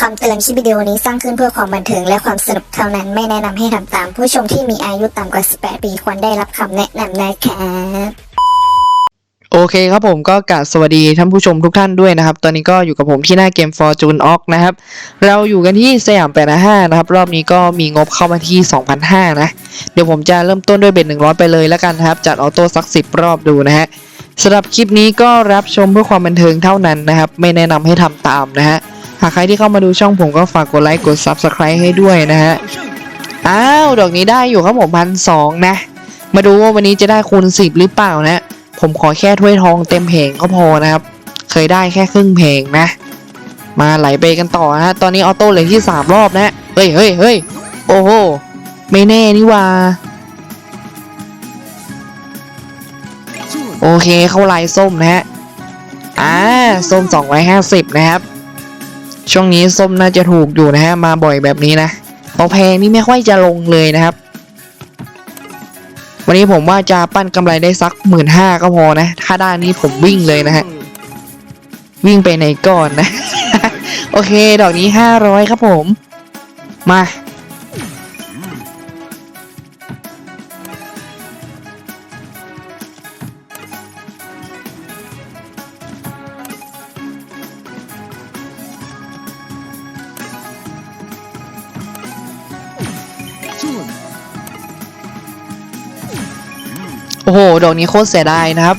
คำเตือนคลิปวิดีโอนี้สร้างขึ้นเพื่อความบันเทิงและความสนุกเท่านั้นไม่แนะนำให้ทำตาม ผู้ชมที่มีอายุต่ำกว่า 18 ปีควรได้รับคำแนะนำนะครับโอเคครับผมก็กราบสวัสดีท่านผู้ชมทุกท่านด้วยนะครับ ตอนนี้ก็อยู่กับผมที่หน้าเกม Fortune o อกนะครับ เราอยู่กันที่สยาม85นะครับ รอบนี้ก็มีงบเข้ามาที่2,005นะ เดี๋ยวผมจะเริ่มต้นด้วยเบ็ด100 ไปเลยแล้วกันครับ จัดออโต้สัก 10 รอบดูนะฮะสำหรับคลิปนี้ก็รับชมเพื่อความบันเทิงเท่านั้นนะครับ ไม่แนะนำให้ทำตามนะฮะ หากใครที่เข้ามาดูช่องผมก็ฝากกดไลค์กด Subscribe ให้ด้วยนะฮะ อ้าว ดอกนี้ได้อยู่ครับผมพันสองนะ มาดูว่าวันนี้จะได้คูณ10หรือเปล่านะ ผมขอแค่ถ้วยทองเต็มเพลงก็พอนะครับ เคยได้แค่ครึ่งเพลงนะ มาไหลไปกันต่อนะตอนนี้ออโต้เลือที่3รอบนะ เฮ้ยเฮ้ยเฮ้ยโอ้โห ไม่แน่นี่ว่าโอเคเข้าลายส้มนะฮะ อ่า ส้ม250นะครับ ช่วงนี้ส้มน่าจะถูกอยู่นะฮะมาบ่อยแบบนี้นะพอแพงนี่ไม่ค่อยจะลงเลยนะครับ วันนี้ผมว่าจะปั้นกำไรได้สักหมื่นห้าก็พอนะ ถ้าได้นี้ผมวิ่งเลยนะฮะวิ่งไปไหนก่อนนะ โอเค ดอกนี้ห้าร้อยครับผม มา โอ้โห ดอกนี้โคตรเสียดายนะครับ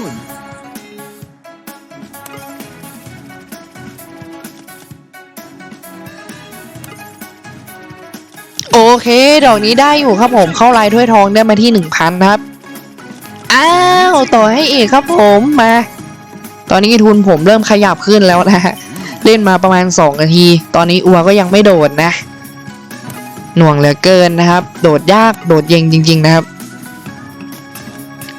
太 เค ดอกนี้ได้อยู่ครับผมเข้าลายถ้วยทองได้มาที่หนึ่งพันครับ อ้าวต่อให้อีกครับผมมา ตอนนี้ทุนผมเริ่มขยับขึ้นแล้วนะฮะเล่นมาประมาณ2นาที ตอนนี้อัวก็ยังไม่โดดนะ หน่วงเหลือเกินนะครับ โดดยากโดดเย็งจริง ๆ นะครับ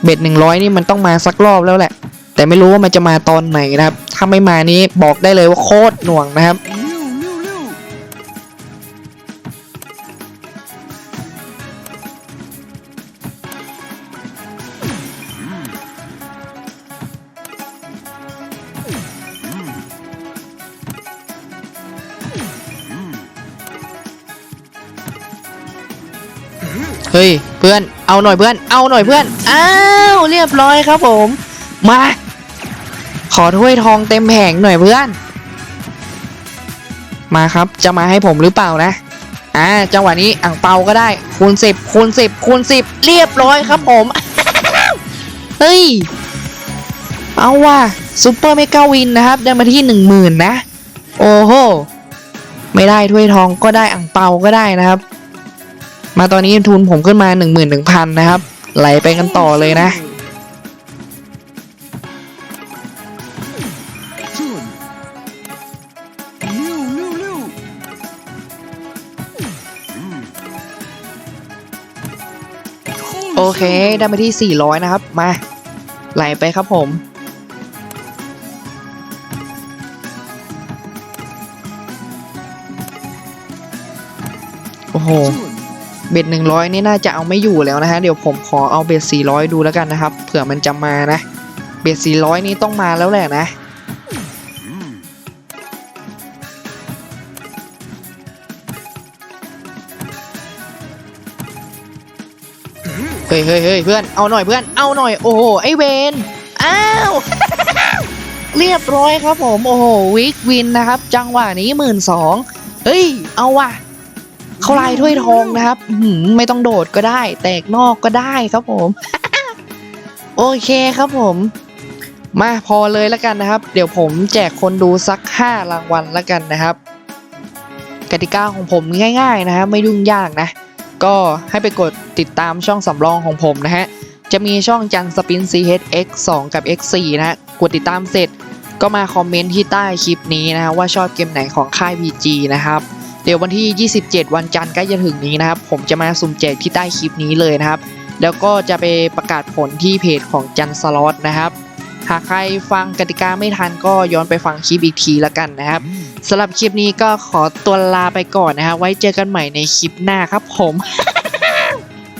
เบ็ดหนึ่งร้อยนี่มันต้องมาสักรอบแล้วแหละ แต่ไม่รู้ว่ามันจะมาตอนไหนนะครับ ถ้าไม่มานี้บอกได้เลยว่าโคตรหน่วงนะครับ เฮ้ยเพื่อนเอาหน่อยเพื่อนเอาหน่อยเพื่อนอ้าวเรียบร้อยครับผม มา ขอถ้วยทองเต็มแผงหน่อยเพื่อน มาครับจะมาให้ผมหรือเปล่านะอ่าจังหวะนี้อ่างเปาก็ได้คูณสิบคูณสิบคูณสิบเรียบร้อยครับผมเฮ้ยเอาว่ะซูเปอร์เมกาวินนะครับ ได้มาที่หนึ่งหมื่นนะ โอ้โห ไม่ได้ถ้วยทองก็ได้อ่างเปาก็ได้นะครับ มาตอนนี้ทุนผมขึ้นมา 11,000 นะครับ ไหลไปกันต่อเลยนะ โอเค ได้มาที่ 400 นะครับ มา ไหลไปครับผมโอ้โห เบ็ด100นี่น่าจะเอาไม่อยู่แล้วนะฮะเดี๋ยวผมขอเอาเบ็ด400ดูแล้วกันนะครับ เผื่อมันจะมานะ เบ็ด400นี่ต้องมาแล้วแหละนะเฮ้ยเฮ้ยเฮ้ยเพื่อนเอาหน่อยเพื่อนเอาหน่อยโอ้โหไอเวนอ้าวเรียบร้อยครับผมโอ้โหวิกวินนะครับ จังหวะนี้หมื่นสองเฮ้ยเอาว่ะ เขาลายถ้วยทองนะครับไม่ต้องโดดก็ได้ แตกนอกก็ได้ครับผม โอเคครับผม มาพอเลยแล้วกันนะครับ เดี๋ยวผมแจกคนดูสัก 5 รางวัลแล้วกันนะครับ กติกาของผมง่าย ๆ นะครับไม่ยุ่งยากนะ ก็ให้ไปกดติดตามช่องสำรองของผมนะฮะจะมีช่องจันสปิน CHX 2 กับ X4 นะฮะกดติดตามเสร็จก็มาคอมเมนต์ที่ใต้คลิปนี้นะฮะว่าชอบเกมไหนของค่าย PG นะครับ เดี๋ยววันที่ 27 วันจันทร์ใกล้จะถึงนี้นะครับ ผมจะมาสุ่มแจกที่ใต้คลิปนี้เลยนะครับ แล้วก็จะไปประกาศผลที่เพจของจันสล็อตนะครับ หากใครฟังกติกาไม่ทันก็ย้อนไปฟังคลิปอีกทีละกันนะครับสำหรับคลิปนี้ก็ขอตัวลาไปก่อนนะครับไว้เจอกันใหม่ในคลิปหน้าครับผม